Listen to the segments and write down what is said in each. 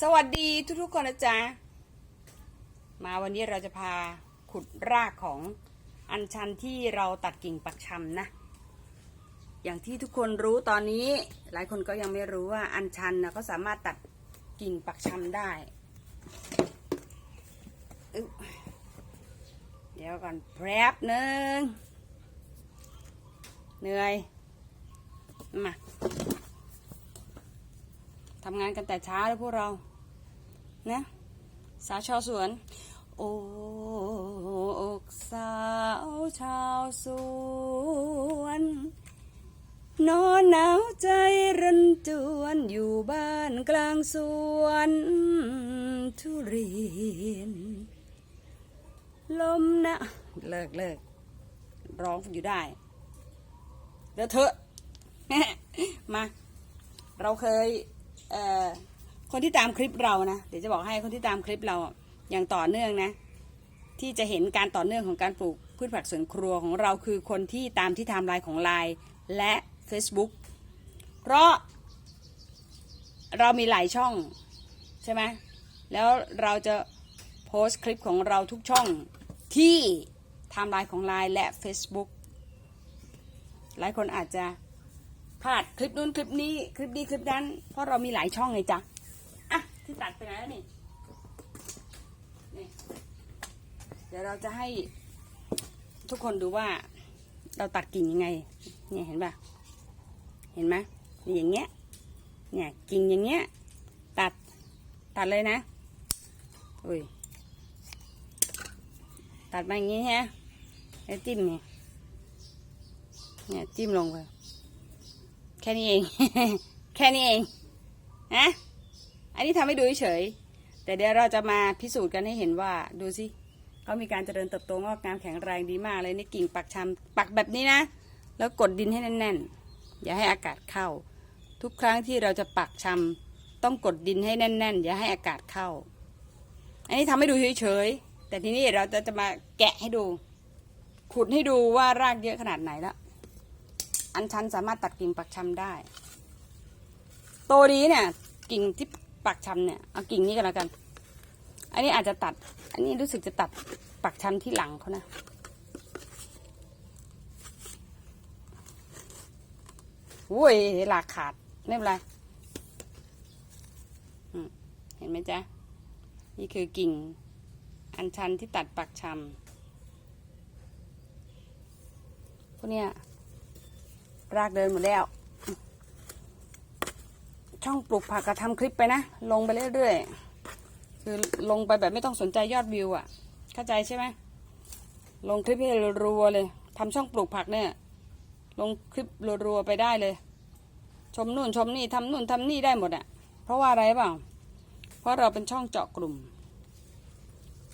สวัสดีทุกๆคนนะจ๊ะ มาวันนี้เราจะพาขุดรากของอัญชันที่เราตัดกิ่งปักชำนะ อย่างที่ทุกคนรู้ตอนนี้หลายคนก็ยังไม่รู้ว่าอัญชันนะเขาสามารถตัดกิ่งปักชำได้ เดี๋ยวก่อนแป๊บหนึ่งเหนื่อยมา ทำงานกันแต่เช้าเลยพวกเรา นะ สาวชาวสวนโอกสาวชาวสวน นอนหนาวใจรันจวนอยู่บ้านกลางสวน ทุเรียน ลมนะเลิกเลิกร้องอยู่ได้เดี๋ยวเถอะมา เราเคย คนที่ตามคลิปเรานะ เดี๋ยวจะบอกให้คนที่ตามคลิปเราอย่างต่อเนื่องนะ ที่จะเห็นการต่อเนื่องของการปลูกพืชผักสวนครัวของเราคือคนที่ตามที่ไทม์ไลน์ของไลน์และ Facebook เพราะเรามีหลายช่องใช่ไหมแล้วเราจะโพสต์คลิปของเราทุกช่องที่ไทม์ไลน์ของไลน์และ Facebook หลายคนอาจจะ พลาดคลิปนู้นคลิปนี้คลิปนี้คลิปนั้นเพราะเรามีหลายช่องไงจ๊ะอะที่ตัดไปไหนแล้วนี่นี่ เดี๋ยวเราจะให้ทุกคนดูว่า เราตัดกิ่งยังไง เนี่ยเห็นปะเห็นไหมนี่อย่างเงี้ย เนี่ยกิ่งอย่างเงี้ย ตัดตัดเลยนะอุ้ยตัดมาอย่างงี้ฮะแล้วจิ้มเนี่ยเนี่ยจิ้มลงไป แค่นี้เอง แค่นี้เองนะอันนี้ทำให้ดูเฉย แต่เดี๋ยวเราจะมาพิสูจน์กันให้เห็นว่าดูสิเขามีการเจริญเติบโตงอกงามแข็งแรงดีมากเลยในกิ่งปักชำปักแบบนี้นะ แล้วกดดินให้แน่นๆ อย่าให้อากาศเข้า ทุกครั้งที่เราจะปักชำต้องกดดินให้แน่น ๆ อย่าให้อากาศเข้า อันนี้ทำให้ดูเฉยๆแต่ทีนี้เราจะจะมาแกะให้ดู ขุดให้ดูว่ารากเยอะขนาดไหนแล้ว อันชันสามารถตัดกิ่งปักชำได้ โตดีเนี่ย กิ่งที่ปักชำเนี่ยเอากิ่งนี้กันแล้วกัน อันนี้อาจจะตัด อันนี้รู้สึกจะตัดปักชำที่หลังเขานะอุ้ยหลากขาดไม่เป็นไรเห็นไหมจ๊ะ นี่คือกิ่ง อันชันที่ตัดปักชำพวกเนี้ย รากเดินหมดแล้ว ช่องปลูกผักก็ทำคลิปไปนะ ลงไปเรื่อยๆ คือลงไปแบบไม่ต้องสนใจยอดวิวอะ่ะ เข้าใจใช่ไหม ลงคลิปให้รัวๆเลยทำช่องปลูกผักเนี่ย ลงคลิปรัวๆไปได้เลย ชมนู่นชมนี่ทำนู่นทำนี่ได้หมดอะ่ะ เพราะว่าอะไรเปล่า เพราะเราเป็นช่องเจาะกลุ่ม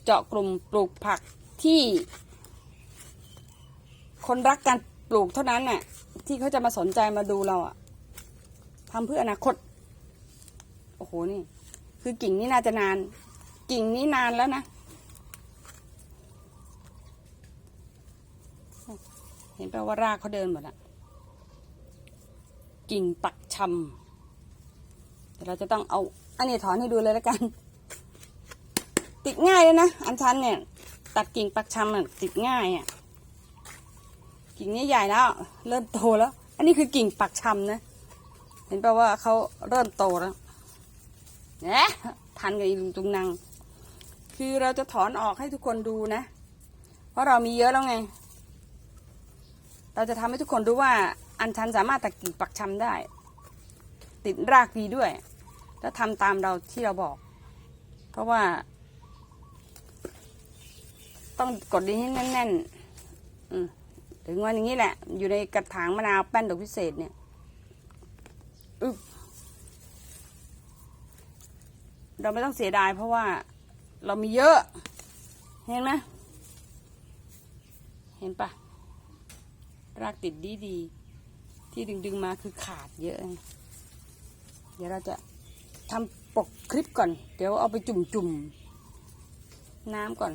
เจาะกลุ่มปลูกผักที่คนรักการ ปลูกเท่านั้นน่ะ ที่เขาจะมาสนใจมาดูเราอะทำเพื่ออนาคต โอ้โหนี่ คือกิ่งนี้น่าจะนาน กิ่งนี้นานแล้วนะ เห็นแปลว่ารากเขาเดินหมดอะกิ่งปักชำเดี๋ยวเราจะต้องเอา อันนี้ถอนให้ดูเลยแล้วกัน ติดง่ายเลยนะ อันชันเนี่ย ตัดกิ่งปักชำอะติดง่ายอะ กิ่งนี้ใหญ่แล้ว เริ่มโตแล้ว อันนี้คือกิ่งปักชำนะ เห็นป่าว่าเขาเริ่มโตแล้วเนี่ยทันกับอีลุงตุงนางคือเราจะถอนออกให้ทุกคนดูนะ เพราะเรามีเยอะแล้วไง เราจะทำให้ทุกคนรู้ว่า อันชันสามารถตัดกิ่งปักชำได้ ติดรากดีด้วย แล้วทำตามเราที่เราบอก เพราะว่า ต้องกดดินให้แน่นๆ อืม ถึงวันอย่างนี้แหละ อยู่ในกระถางมะนาวแป้นดอกพิเศษเนี่ยอึบเราไม่ต้องเสียดายเพราะว่าเรามีเยอะ เห็นไหมเห็นปะรากติดดีดี ที่ดึงดึงมาคือขาดเยอะ เดี๋ยวเราจะทำปกคลิปก่อน เดี๋ยวเอาไปจุ่มจุ่มๆน้ำก่อน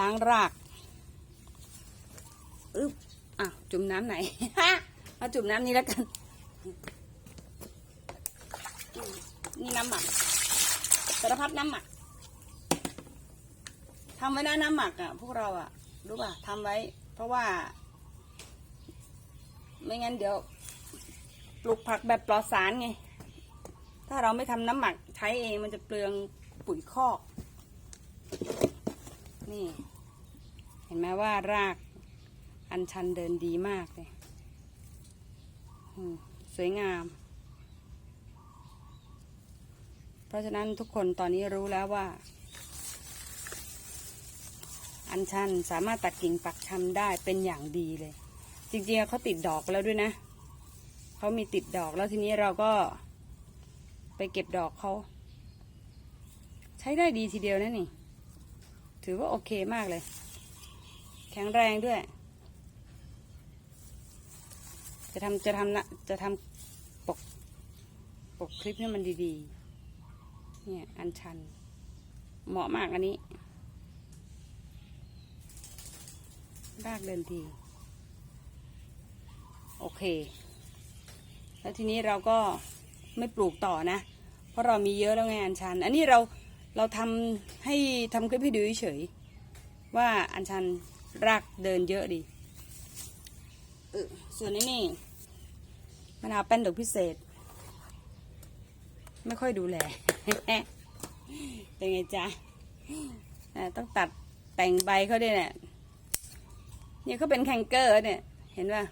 ล้างราก อึ๊บอะจุ่มน้ำไหน มาจุ่มน้ำนี้แล้วกัน นี่น้ำหมักสารพัดน้ำหมักทำไว้นะน้ำหมักอะ พวกเราอะ รู้ป่ะทำไว้ เพราะว่า ไม่งั้นเดี๋ยว ปลูกผักแบบปลอดสารไง ถ้าเราไม่ทำน้ำหมักใช้เองมันจะเปลืองปุ๋ยคอก นี่ เห็นไหมว่าราก อันชันเดินดีมากเลยสวยงาม เพราะฉะนั้นทุกคนตอนนี้รู้แล้วว่า อัญชันสามารถตัดกิ่งปักชำได้เป็นอย่างดีเลย จริงๆเขาติดดอกแล้วด้วยนะเขามีติดดอกแล้วทีนี้เราก็ไปเก็บดอกเขาใช้ได้ดีทีเดียวนะนี่ ถือว่าโอเคมากเลย แข็งแรงด้วย จะทำจะทำนะจะทำปกปกคลิปให้มันดีๆ เนี่ยอันชัน เหมาะมากอันนี้รากเดินที โอเค แล้วทีนี้เราก็ไม่ปลูกต่อนะ เพราะเรามีเยอะแล้วไงอันชัน อันนี้เราเราทำให้ทำคลิปให้ดูเฉยๆว่าอันชันรากเดินเยอะดี ส่วนนี้นี่มะนาวแป้นดอกพิเศษ ไม่ค่อยดูแลเป็นไงจ๊ะต้องตัดแต่งใบเขาด้วยเนี่ยเนี่ยเขาเป็นแคนเกอร์เนี่ย เห็นป่ะ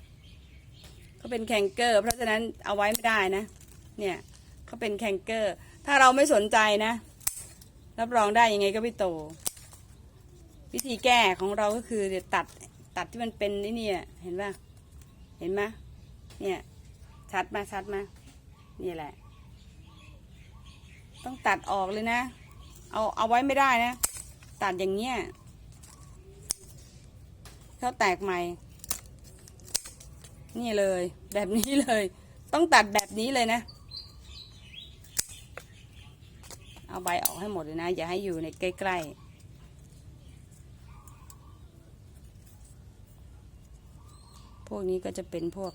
เขาเป็นแคนเกอร์ เพราะฉะนั้นเอาไว้ไม่ได้นะ เนี่ยเขาเป็นแคนเกอร์ ถ้าเราไม่สนใจนะ รับรองได้ยังไงก็ไม่โต วิธีแก้ของเราก็คือตัดตัดที่มันเป็นนี่เนี่ย เห็นป่ะ เห็นไหมเนี่ย ชัดมาชัดมานี่แหละ ต้องตัดออกเลยนะ เอาเอาไว้ไม่ได้นะ ตัดอย่างเงี้ยเขาแตกใหม่ นี่เลย แบบนี้เลย ต้องตัดแบบนี้เลยนะ เอาใบออกให้หมดเลยนะ อย่าให้อยู่ในใกล้ๆ พวกนี้ก็จะเป็นพวก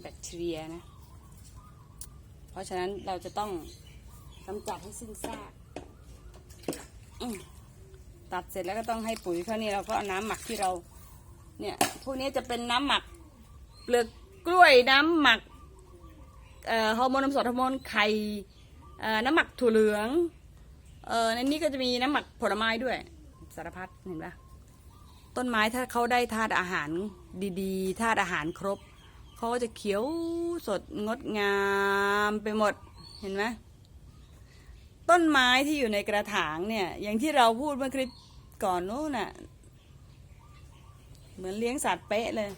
แบคทีเรียนะ เพราะฉะนั้นเราจะต้องกำจัดให้สิ้นซากตัดเสร็จแล้วก็ต้องให้ปุ๋ยเขานี่เราก็เอาน้ำหมักที่เรา เนี่ย พวกนี้จะเป็นน้ำหมักเปลือกกล้วยน้ำหมักฮอร์โมนน้ำสดฮอร์โมนไข่น้ำหมักถั่วเหลือง เออในนี้ก็จะมีน้ำหมักผลไม้ด้วย สารพัดเห็นปะ ต้นไม้ถ้าเขาได้ธาตุอาหารดีๆธาตุอาหารครบเขาก็จะเขียวสดงดงามไปหมดเห็นไหมต้นไม้ที่อยู่ในกระถางเนี่ย อย่างที่เราพูดเมื่อคลิปก่อนนู้นน่ะ เหมือนเลี้ยงสัตว์เป๊ะเลย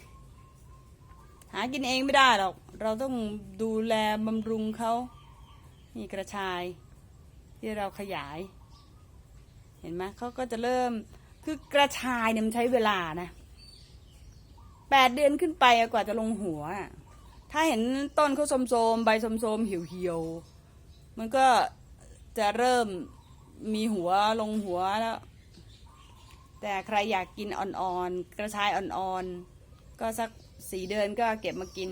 หากินเองไม่ได้หรอก เราต้องดูแลบำรุงเขานี่กระชายที่เราขยาย เห็นไหมเขาก็จะเริ่ม คือกระชายเนี่ยมันใช้เวลานะแปดเดือนขึ้นไปกว่าจะลงหัว ถ้าเห็นต้นเขาโสมๆใบโสมๆเหี่ยวๆมันก็จะเริ่มมีหัวลงหัวแล้ว แต่ใครอยากกินอ่อนๆ กระชายอ่อนๆ ก็สักสี่เดือนก็เก็บมากิน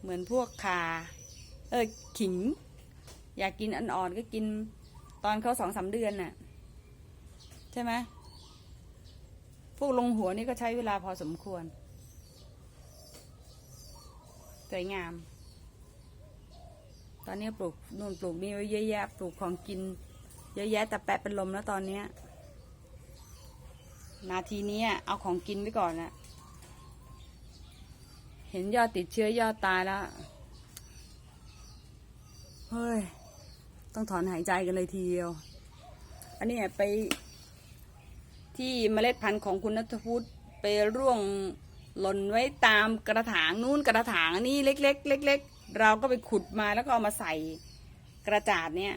เหมือนพวกคา เออขิง อยากกินอ่อนๆ ก็กินตอนเขาสองสามเดือนน่ะ ใช่ไหม พวกลงหัวนี่ก็ใช้เวลาพอสมควร สวยงาม ตอนนี้ปลูกนู่นปลูกนี่ไว้เยอะแยะ ปลูกของกิน เยอะแยะแต่แปะเป็นลมแล้วตอนเนี้ย นาทีนี้เอาของกินไว้ก่อนนะเห็นยอดติดเชื้อยอดตายแล้ว เฮ้ย ต้องถอนหายใจกันเลยทีเดียว อันนี้ไป ที่เมล็ดพันธุ์ของคุณนัทพุทธไปร่วงหล่นไว้ตามกระถางนู้นกระถางนี่เล็กๆเล็กๆเราก็ไปขุดมาแล้วก็เอามาใส่กระจาดเนี่ย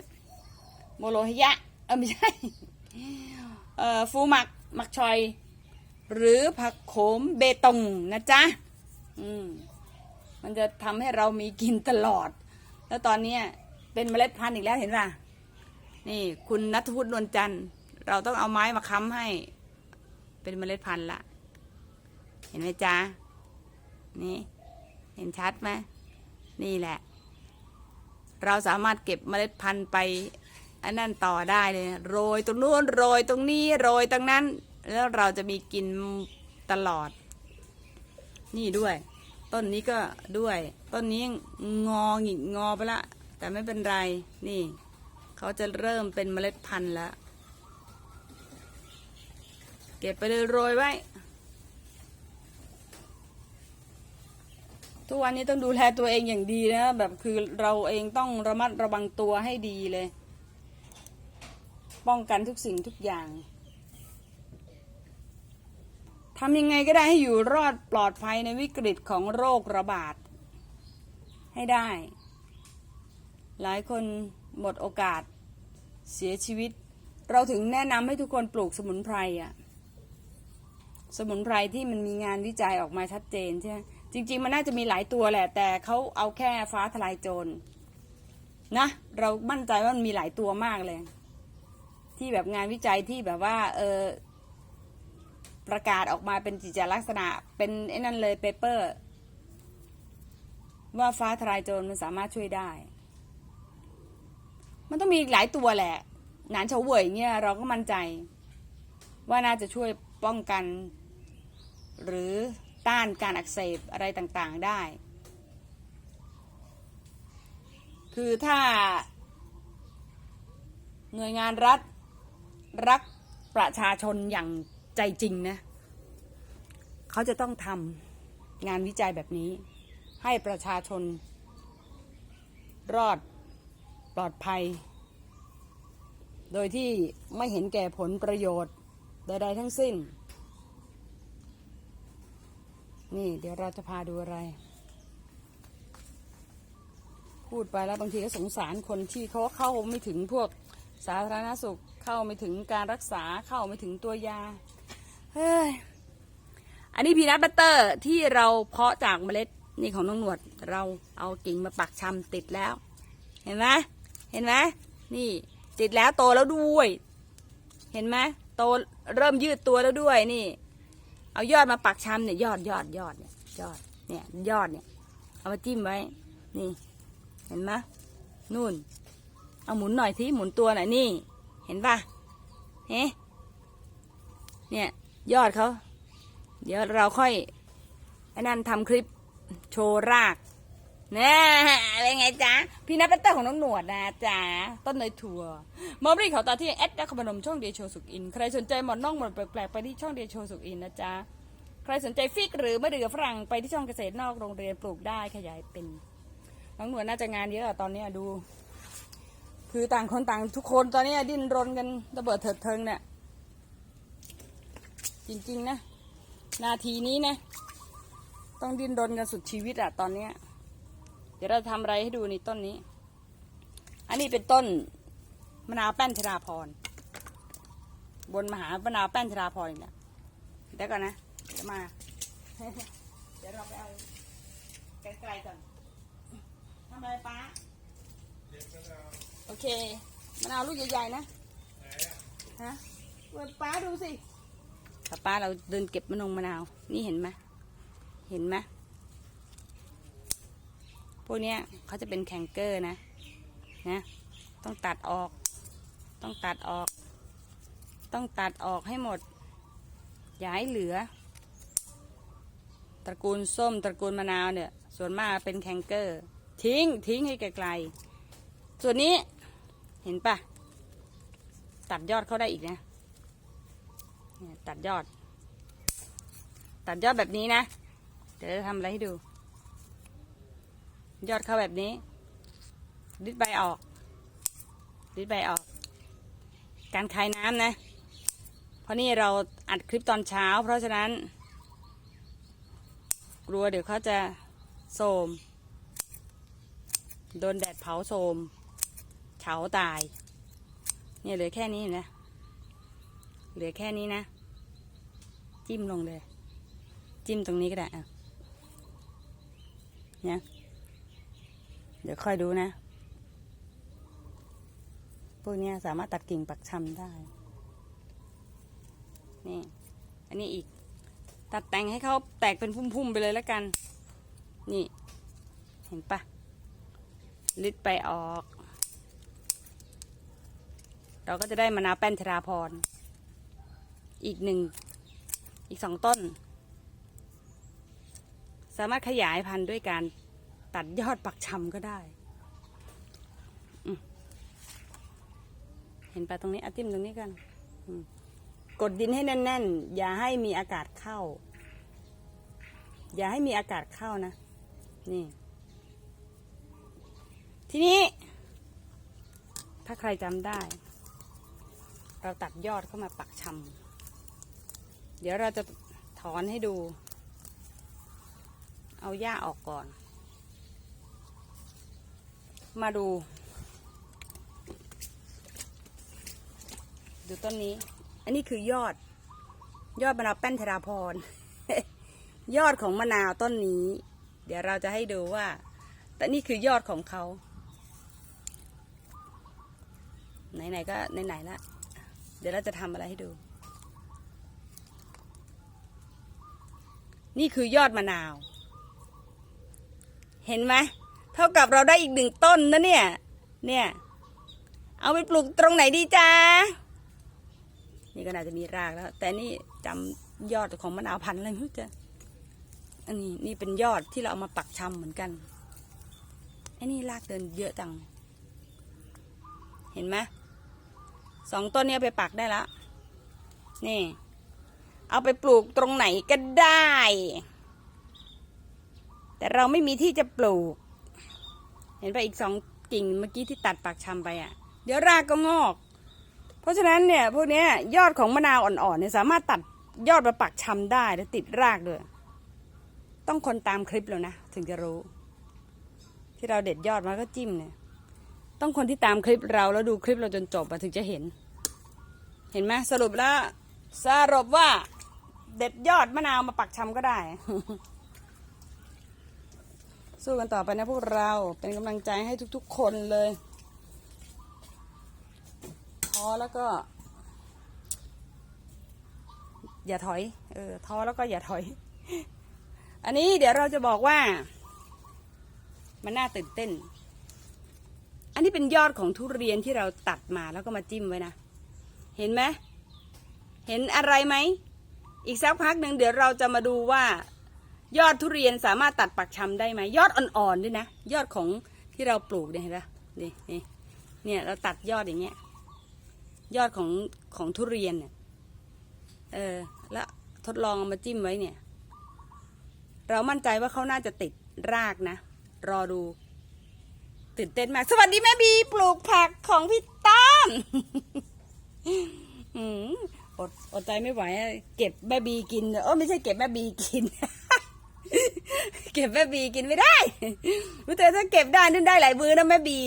โมโลหยะเออไม่ใช่เอ่อฟูหมักหมักชอย หรือผักโขมเบตงนะจ๊ะอืมมันจะทำให้เรามีกินตลอด แล้วตอนเนี้เป็นเมล็ดพันธุ์อีกแล้วเห็นป่ะ นี่คุณนัทพุทธนวลจันทร์ เราต้องเอาไม้มาค้ำให้ เป็นเมล็ดพันธุ์ละเห็นไหมจ๊ะ นี่ เห็นชัดไหมนี่แหละ เราสามารถเก็บเมล็ดพันธุ์ไป อันนั้นต่อได้เลย โรยตรงนู้นโรยตรงนี้ โรยตรงนั้น แล้วเราจะมีกินตลอด นี่ด้วย ต้นนี้ก็ด้วย ต้นนี้งอหงิกงอไปละ แต่ไม่เป็นไร นี่ เขาจะเริ่มเป็นเมล็ดพันธุ์แล้ว เก็บไปเลยโรยไว้ ทุกวันนี้ต้องดูแลตัวเองอย่างดีนะ แบบคือเราเองต้องระมัดระวังตัวให้ดีเลย ป้องกันทุกสิ่งทุกอย่างทำยังไงก็ได้ให้อยู่รอดปลอดภัยในวิกฤตของโรคระบาด ให้ได้ หลายคนหมดโอกาสเสียชีวิต เราถึงแนะนำให้ทุกคนปลูกสมุนไพรอะ สมุนไพรที่มันมีงานวิจัยออกมาชัดเจนใช่ไหมจริง ๆ มันน่าจะมีหลายตัวแหละ แต่เขาเอาแค่ฟ้าทลายโจรนะเรามั่นใจว่ามันมีหลายตัวมากเลย ที่แบบงานวิจัยที่แบบว่า เออประกาศออกมาเป็นจิตลักษณะ เป็นไอ้นั่นเลยเปเปอร์ ว่าฟ้าทลายโจรมันสามารถช่วยได้ มันต้องมีหลายตัวแหละ หนานเฉว่ยเนี่ยเราก็มั่นใจ ว่าน่าจะช่วยป้องกัน หรือต้านการอักเสบอะไรต่างๆได้ คือถ้าหน่วยงานรัฐรักประชาชนอย่างใจจริงนะเขาจะต้องทำงานวิจัยแบบนี้ ให้ประชาชน รอดปลอดภัย โดยที่ไม่เห็นแก่ผลประโยชน์ใดๆทั้งสิ้น นี่ เดี๋ยวเราจะพาดูอะไร พูดไปแล้วบางทีก็สงสารคนที่เขาเข้าไม่ถึงพวกสาธารณสุขเข้าไม่ถึงการรักษาเข้าไม่ถึงตัวยา เฮ้ย อันนี้พีนัทบัตเตอร์ที่เราเพาะจากเมล็ดนี่ของน้องหนวดเราเอากิ่งมาปักชำติดแล้ว เห็นไหมเห็นไหมนี่ติดแล้วโตแล้วด้วย เห็นไหมโตเริ่มยืดตัวแล้วด้วยนี่ เอายอดมาปักชำเนี่ยยอดยอดยอดเนี่ยยอดเนี่ยยอดเนี่ย เอามาจิ้มไว้ นี่ เห็นไหมนู่น เอาหมุนหน่อยทีหมุนตัวหน่อยนี่ เห็นปะเฮ้เนี่ย ยอดเขา เดี๋ยวเราค่อยไอ้นั่นทำคลิปโชว์ราก น่เป็นไงจ๊ะพี่นัทเป็นต้นของน้องหนวดนะจ๊ะต้นเนยถั่วมอมรีเขาตาที่แอดนักขนมช่องเดโชสุกอิน ใครสนใจหมอนน่องหมอนแปลกๆไปที่ช่องเดโชสุกอินนะจ๊ะใครสนใจฟิกหรือมะเดื่อฝรั่งไปที่ช่องเกษตรนอกโรงเรียนปลูกได้ขยายเป็น น้องหนวดน่าจะงานเยอะอะตอนนี้ดู คือต่างคนต่างทุกคนตอนนี้ดิ้นรนกันระเบิดเถิดเทิงเนี่ยจริงๆนะ นาทีนี้นะ ต้องดิ้นรนกันสุดชีวิตอะตอนเนี้ย เดี๋ยวเราทำอะไรให้ดูในต้นนี้ อันนี้เป็นต้นมะนาวแป้นชราพร บนมหามะนาวแป้นชราพรอีกเนี่ยเดี๋ยวก่อนนะเดี๋ยวมา เดี๋ยวเราไปเอาไกลๆก่อนทำอะไรป้าโอเคมะนาวลูกใหญ่ๆนะฮะเปิดป้าดูสิป้าป้าเราเดินเก็บมะนงมะนาว นี่เห็นไหมเห็นไหม พวกเนี้ยเขาจะเป็นแคนเกอร์นะนะต้องตัดออก ต้องตัดออก ต้องตัดออกให้หมด อย่าให้เหลือ ตระกูลส้มตระกูลมะนาวเนี่ย ส่วนมากเป็นแคนเกอร์ ทิ้งทิ้งให้ไกลๆ ส่วนนี้เห็นปะตัดยอดเขาได้อีกนะตัดยอด ตัดยอดแบบนี้นะ เดี๋ยวจะทำอะไรให้ดู ยอดเข้าแบบนี้ดิดใบออกดิดใบออก การคายน้ำนะ เพราะนี่เราอัดคลิปตอนเช้า เพราะฉะนั้น กลัวเดี๋ยวเขาจะโทรมโดนแดดเผาโทรมเฉาตาย เนี่ยเหลือแค่นี้นะ เหลือแค่นี้นะ จิ้มลงเลย จิ้มตรงนี้ก็ได้อะเนี่ย เดี๋ยวค่อยดูนะ พวกนี้สามารถตัดกิ่งปักชำได้ นี่ อันนี้อีก ตัดแต่งให้เขาแตกเป็นพุ่มๆไปเลยแล้วกัน นี่ เห็นปะลิดไปออก เราก็จะได้มะนาวแป้นชราพร อีกหนึ่ง อีกสองต้น สามารถขยายพันธุ์ด้วยการ ตัดยอดปักชำก็ได้ เห็นปะตรงนี้อาจิ้มตรงนี้กันกดดินให้แน่นๆ อย่าให้มีอากาศเข้า อย่าให้มีอากาศเข้านะ นี่ ทีนี้ ถ้าใครจำได้ เราตัดยอดเข้ามาปักชำเดี๋ยวเราจะถอนให้ดู เอาหญ้าออกก่อน มาดู ดูต้นนี้ อันนี้คือยอด ยอดมะนาวแป้นธราพร ยอดของมะนาวต้นนี้ เดี๋ยวเราจะให้ดูว่า แต่นี่คือยอดของเขา ไหนๆก็ไหนๆละ เดี๋ยวเราจะทำอะไรให้ดู นี่คือยอดมะนาว เห็นไหม ท่ากับเราได้อีกหนึ่งต้นนะเนี่ย เนี่ย เอาไปปลูกตรงไหนดีจ้านี่ก็น่าจะมีรากแล้ว แต่นี่จำยอดของมะนาวพันธุ์อะไรไม่รู้จะอันนี้นี่เป็นยอดที่เราเอามาปักชำเหมือนกันไอ้นี่รากเดินเยอะจัง เห็นไหมสองต้นนี้เอาไปปักได้แล้วนี่ เอาไปปลูกตรงไหนก็ได้ แต่เราไม่มีที่จะปลูก เห็นไปอีกสองกิ่งเมื่อกี้ที่ตัดปักชำไปอะ เดี๋ยวรากก็งอก เพราะฉะนั้นเนี่ยพวกนี้ยอดของมะนาวอ่อนๆเนี่ยสามารถตัดยอดมาปักชำได้และติดรากด้วย ต้องคนตามคลิปแล้วนะถึงจะรู้ ที่เราเด็ดยอดมาก็จิ้มเนี่ย ต้องคนที่ตามคลิปเราแล้วดูคลิปเราจนจบถึงจะเห็น เห็นไหมสรุปแล้วสรุปว่าเด็ดยอดมะนาวมาปักชำก็ได้ สู้กันต่อไปนะพวกเราเป็นกำลังใจให้ทุกๆคนเลยท้อแล้วก็ อย่าถอยเออท้อแล้วก็อย่าถอย อันนี้เดี๋ยวเราจะบอกว่า มันน่าตื่นเต้น อันนี้เป็นยอดของทุเรียนที่เราตัดมาแล้วก็มาจิ้มไว้นะ เห็นไหมเห็นอะไรไหม อีกสักพักหนึ่งเดี๋ยวเราจะมาดูว่า ยอดทุเรียนสามารถตัดปักชำได้ไหมยอดอ่อนๆด้วยนะ ยอดของที่เราปลูกเนี่ยเห็นปะนี่นี่เนี่ยเราตัดยอดอย่างเงี้ย ยอดของของทุเรียนเนี่ยเออแล้วทดลองเอามาจิ้มไว้เนี่ย เรามั่นใจว่าเขาน่าจะติดรากนะ รอดูตื่นเต้นมาก สวัสดีแม่บีปลูกผักของพี่ต้อมอดอดใจไม่ไหว เก็บแม่บีกินเออไม่ใช่เก็บแม่บีกิน เก็บแม่บีกินไม่ได้รู้แต่ถ้าเก็บได้นั่นได้หลายมือนะแม่บี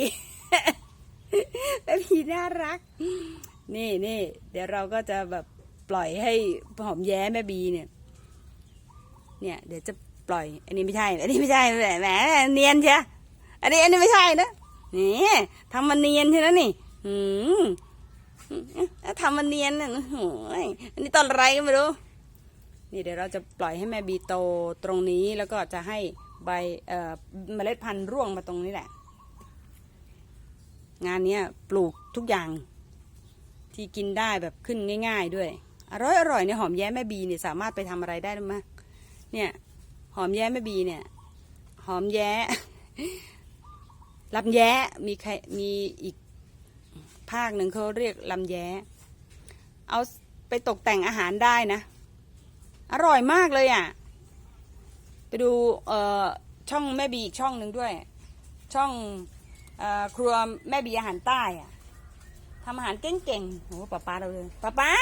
แม่บีน่ารัก นี่นี่เดี๋ยวเราก็จะแบบปล่อยให้หอมแย้แม่บีเนี่ย เนี่ย เดี๋ยวจะปล่อย อันนี้ไม่ใช่ อันนี้ไม่ใช่แหมแหมเนียนใช่อันนี้อันนี้ไม่ใช่นะนี่ทำมันเนียนใช่ไหมนี่อืมทำมันเนียนน่ะโอ้ยอันนี้ต้นไรก็ไม่รู้ นี่เดี๋ยวเราจะปล่อยให้แม่บีโตตรงนี้แล้วก็จะให้ใบเมล็ดพันธุ์ร่วงมาตรงนี้แหละ งานนี้ปลูกทุกอย่างที่กินได้แบบขึ้นง่าย ๆ ด้วย อร่อยอร่อยเนี่ยหอมแย้แม่บีเนี่ยสามารถไปทำอะไรได้รู้ไหมเนี่ยหอมแย้แม่บีเนี่ยหอมแย้ลำแย้มีใครมีอีกภาคหนึ่งเขาเรียกลำแย้ เอาไปตกแต่งอาหารได้นะ อร่อยมากเลยอะ่ะ ไปดูเอ่อช่องแม่บีอีกช่องหนึ่งด้วย ช่องเออครัวแม่บีอาหารใต้อะทำอาหารเก่งๆโอ้ป้าป้าเราเลยป้าป้า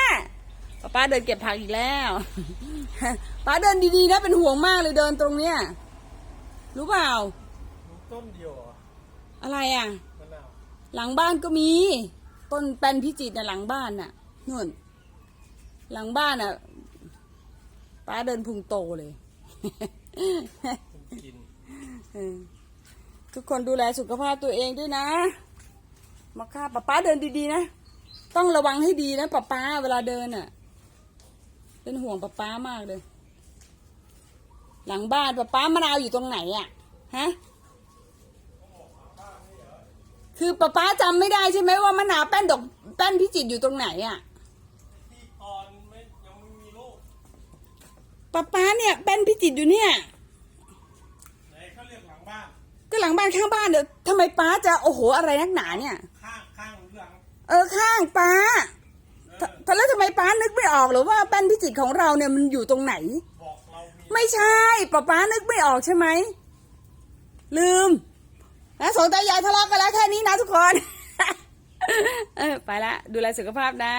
ป้าป้าเดินเก็บผักอีกแล้วป้าเดินดีๆนะเป็นห่วงมากเลยเดินตรงเนี้ยรู้เปล่าต้นเดียวเหรออะไรอะมะนาวหลังบ้านก็มี ต้นแปนพิจิตรน่ะหลังบ้านน่ะนู่น หลังบ้านน่ะ ป้าเดินพุงโตเลยมันกินเออทุกคนดูแลสุขภาพตัวเองด้วยนะมาค่าป้าป้าเดินดีๆนะ ต้องระวังให้ดีนะป้าป้าเวลาเดินอะ เป็นห่วงป้าป้ามากเลย หลังบ้านป้าป้ามะนาวอยู่ตรงไหนอะ ฮะป้าป้าจำไม่ได้ใช่ไหมว่ามะนาวแป้นดอกแป้นพิจิตรอยู่ตรงไหนอะที่ตอนไม่ยังไม่มีลูก ป้าป้าเนี่ยแป้นพิจิตรอยู่เนี่ยไหนเขาเรียกหลังบ้าน ก็หลังบ้านข้างบ้านเดี๋ยวทำไมป้าจะโอ้โหอะไรนักหนาเนี่ย ข้างข้างหรือหลัง เออข้างป้าเออแต่แล้วทำไมป้านึกไม่ออกหรือว่าแป้นพิจิตรของเราเนี่ยมันอยู่ตรงไหน บอกเรามีไม่ใช่ป้าป้านึกไม่ออกใช่ไหม ลืมนะสองตายายทะเลาะกันแล้วแค่นี้นะทุกคน เออไปละดูแลสุขภาพนะ